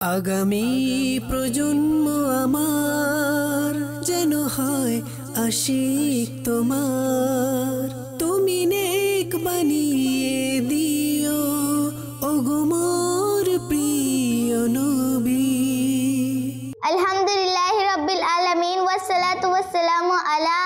আগামী প্রজন্ম আমার যেন হয় আশিক তোমার। তুমি নেক বানিয়ে দিও ওগোমর প্রিয় নবী। আলহামদুলিল্লাহ রব্বিল আলামিন, ওয়াসসালাতু ওয়াসসালামু আলা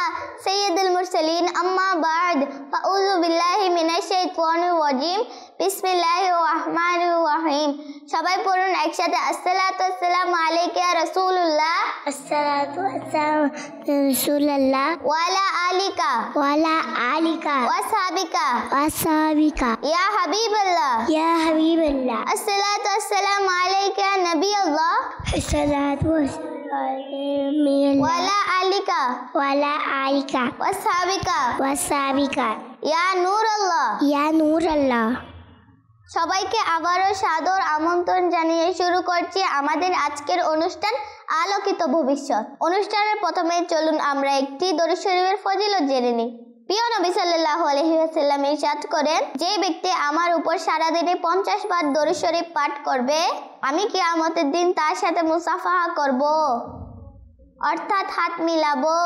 সাইয়্যিদুল মুরসালিন। আম্মা বাদ, ফাউযু বিল্লাহি মিনাশ শাইতানির রাজিম। বিসমিল্লাহির রহমানির রহিম সবাই পড়ুন একসাথে আসসালাতু ওয়াসসালামু আলাইকা ইয়া রাসূলুল্লাহ আসসালাতু আসসালামু রাসূলুল্লাহ ওয়ালা আলিকা ওয়ালা আলিকা ওয়াসহাবিকা ওয়াসাবিকা ইয়া হাবিবাল্লাহ ইয়া হাবিবাল্লাহ আসসালাতু ওয়াসসালামু আলাইকা ইয়া নবিয়াল্লাহ আসসালাতু আসসালামু ওয়ালা আলিকা ওয়ালা আলিকা ওয়াসহাবিকা ওয়াসাবিকা ইয়া নূরাল্লাহ ইয়া নূরাল্লাহ সবাইকে আবারও সাদর আমন্ত্রণ জানিয়ে শুরু করছি আমাদের আজকের অনুষ্ঠান আলোকিত ভবিষ্যৎ। অনুষ্ঠানের প্রথমে চলুন আমরা একটি দরুদ শরীফের ফজিলত জেনে নিই। প্রিয় নবী সাল্লাল্লাহু আলাইহি ওয়াসাল্লাম ইরশাদ করেন, যে ব্যক্তি আমার উপর সারাদিনে পঞ্চাশ বার দরুদ শরীফ পাঠ করবে, আমি কিয়ামতের দিন তার সাথে মুসাফাহা করব। অর্থাৎ হাত মিলাবো।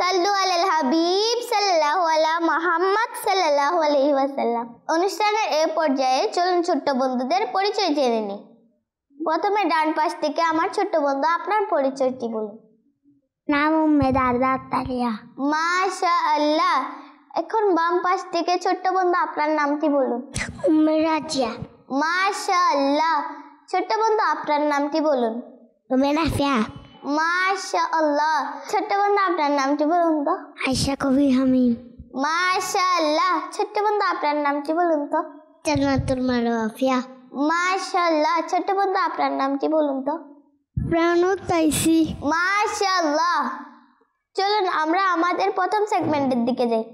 সাল্লু আলাল হাবিব সাল্লাল্লাহু আলা মুহাম্মদ সাল্লাল্লাহু আলাইহি ওয়াসাল্লাম। অনুষ্ঠানের এ পর্যায়ে চলুন ছোট্ট বন্ধুদের পরিচয় জেনে নিই। প্রথমে ডান পাশ থেকে আমার ছোট্ট বন্ধু আপনার পরিচয়টি বলুন। নাম উম্মেদ আরদা তালিয়া মাশা আল্লাহ এখন বাম পাশ থেকে ছোট্ট বন্ধু আপনার নামটি বলুন। উম্মে রাজিয়া। মাশা আল্লাহ ছোট্ট বন্ধু আপনার নামটি বলুন। উম্মে নাফিয়া মাশা ছোট্ট বন্ধু আপনার নামটি বলুন তো। আয়শা কবির হামিম। মাশা আল্লাহ ছোট্ট বন্ধু আপনার নামটি বলুন তো। জান্নাতুল মারওয়াফিয়া। মাশা আল্লাহ ছোট্ট বন্ধু আপনার নামটি বলুন তো। প্রাণত তাইসি। মাশা আল্লাহ চলুন আমরা আমাদের প্রথম সেগমেন্টের দিকে যাই।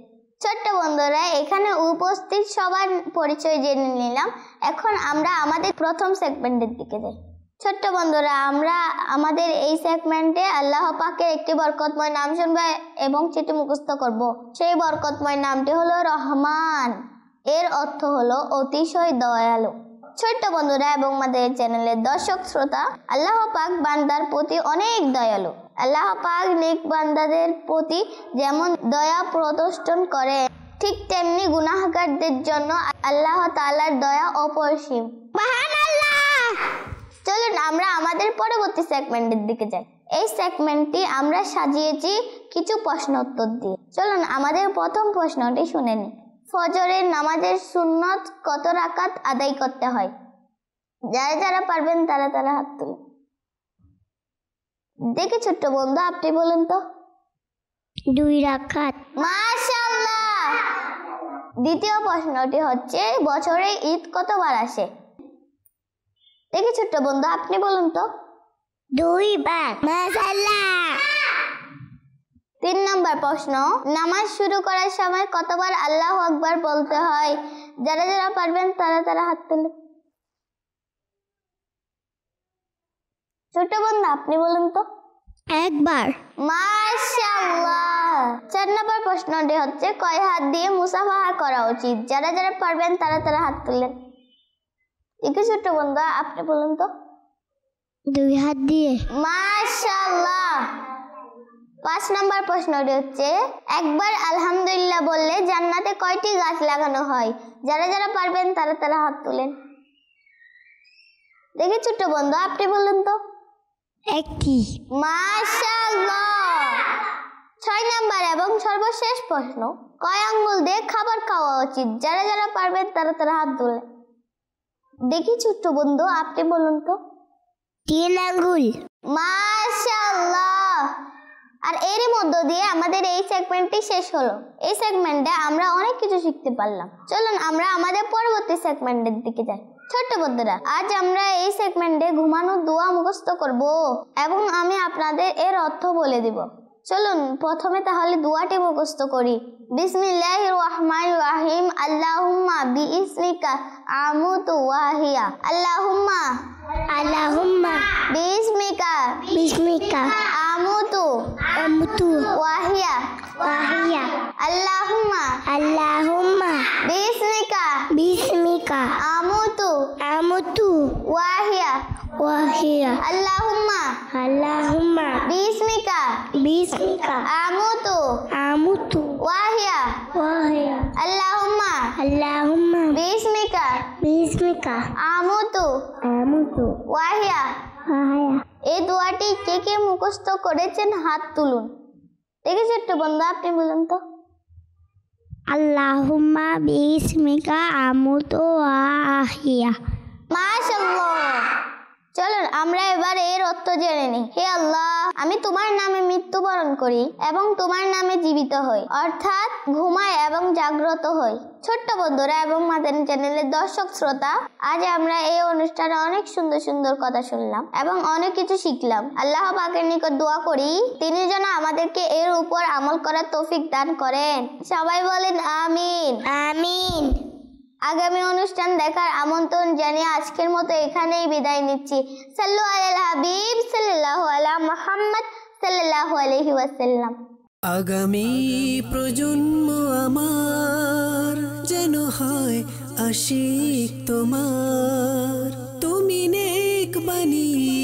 ছোট্ট বন্ধুরা এখানে উপস্থিত সবার পরিচয় জেনে নিলাম। এখন আমরা আমাদের প্রথম সেগমেন্টের দিকে যাই। ছোট্ট বন্ধুরা, আমরা আমাদের এই সেগমেন্টে আল্লাহ পাকের একটি বরকতময় নাম শুনব এবং সেটি মুখস্থ করব। সেই বরকতময় নামটি হলো রহমান। এর অর্থ হলো অতিশয় দয়ালু। ছোট্ট বন্ধুরা এবং আমাদের চ্যানেলের দর্শক শ্রোতা, আল্লাহ পাক বান্দার প্রতি অনেক দয়ালু। আল্লাহ পাক নেক বান্দাদের প্রতি যেমন দয়া প্রদর্শন করে ঠিক তেমনি গুনাহগারদের জন্য আল্লাহ তালার দয়া অপরিসীম। চলুন আমরা আমাদের পরবর্তী সেগমেন্টের দিকে যাই। এই সেগমেন্টটি আমরা সাজিয়েছি কিছু প্রশ্ন উত্তর দিয়ে। চলুন আমাদের প্রথম প্রশ্নটি শুনে নিই। ফজরের নামাজের সুন্নত কত রাকাত আদায় করতে হয়? যারা যারা পারবেন তারা তারা হাত তুলুন। দেখি ছোট্ট বন্ধু আপনি বলুন তো। দুই রাকাত। মাশাআল্লাহ! দ্বিতীয় প্রশ্নটি হচ্ছে বছরে ঈদ কতবার আসে? দেখি ছোট্ট বন্ধু আপনি বলুন তো। দুই বার। মাশাআল্লাহ। তিন নম্বর প্রশ্ন নামাজ শুরু করার সময় কতবার আল্লাহ আকবার বলতে হয়? যারা যারা পারবেন তারা তারা হাত তুলে। ছোট বন্ধু আপনি বলুন তো। একবার। মাশাআল্লাহ। চার নম্বর প্রশ্নটি হচ্ছে কয় হাত দিয়ে মুসাফাহা করা উচিত? যারা যারা পারবেন তারা তারা হাত তুললেন একটু ছোট্ট বন্ধু আপনি বলুন তো। দুই হাত দিয়ে। মাশাআল্লাহ। পাঁচ নম্বর প্রশ্নটি হচ্ছে একবার আলহামদুলিল্লাহ বললে জান্নাতে কয়টি গাছ লাগানো হয়? যারা যারা পারবেন তারা তারা হাত তোলেন। দেখি ছোট্ট বন্ধু আপনি বলুন তো। একটি। মাশাআল্লাহ। ছয় নাম্বার এবং সর্বশেষ প্রশ্ন কয় আঙ্গুল দিয়ে খাবার খাওয়া উচিত? যারা যারা পারবেন তারা তারা হাত তুলে দেখি ছোট্ট বন্ধু আপনি বলুন তো। তিন আঙ্গুল। মাশাআল্লাহ। আর এরই মধ্য দিয়ে আমাদের এই সেগমেন্টটি শেষ হলো। এই সেগমেন্টে আমরা অনেক কিছু শিখতে পারলাম। চলুন আমরা আমাদের পরবর্তী সেগমেন্টের দিকে যাই। ছোট্ট বন্ধুরা আজ আমরা এই সেগমেন্টে ঘুমানো দোয়া মুখস্থ করব এবং আমি আপনাদের এর অর্থ বলে দিব। চলুন প্রথমে তাহলে দুয়াটি মুখস্থ করি। বিসমিল্লাহ রহমান রাহিম আল্লাহুম্মা বিইসমিকা আমুতু ওয়াহিয়া। আল্লাহুম্মা। আল্লাহুম্মা। বিইসমিকা। বিসমিকা। আমুতু আমতু ওয়াহিয়া ওয়াহিয়া আল্লাহুম্মা আল্লাহুম্মা বিসমিকা বিসমিকা আমুতু আমতু ওয়াহিয়া ওয়াহিয়া আল্লাহুম্মা আল্লাহুম্মা বিসমিকা বিসমিকা আমুতু আমুতু ওয়াহিয়া ওয়াহিয়া আল্লাহুম্মা আল্লাহুম্মা বিসমিকা বিসমিকা আমুতু আমুতু ওয়াহিয়া ওয়াহিয়া এই দোয়াটি কে কে মুখস্ত করেছেন হাত তুলুন। দেখেছি একটু বন্ধু আপনি বলুন তো। আল্লাহুম্মা বিসমিকা আমুতু ওয়াহিয়া মাশাল্লাহ চলুন, আমরা এবার এর অর্থ জেনে নিই। হে আল্লাহ, আমি তোমার নামে মৃত্যুবরণ করি এবং তোমার নামে জীবিত হই। অর্থাৎ ঘুমাই এবং জাগ্রত হই। ছোট্ট বন্ধুরা এবং মাদানী চ্যানেলের দর্শক শ্রোতা, আজ আমরা এই অনুষ্ঠানে অনেক সুন্দর সুন্দর কথা শুনলাম এবং অনেক কিছু শিখলাম। আল্লাহ পাকের নিকট দোয়া করি, তিনি যেন আমাদেরকে এর উপর আমল করার তৌফিক দান করেন। সবাই বলেন, আমিন। আমিন। আগামী অনুষ্ঠান দেখার আমন্ত্রণ জানিয়ে আজকের মতো এখানেই বিদায় নিচ্ছি। সাল্লু আলাল হাবিব, সাল্লাল্লাহু আলা মুহাম্মদ, সাল্লাল্লাহু আলাইহি ওয়াসাল্লাম। আগামী প্রজন্ম আমার যেন হয় আশিক তোমার। তুমি নেক বানিয়ে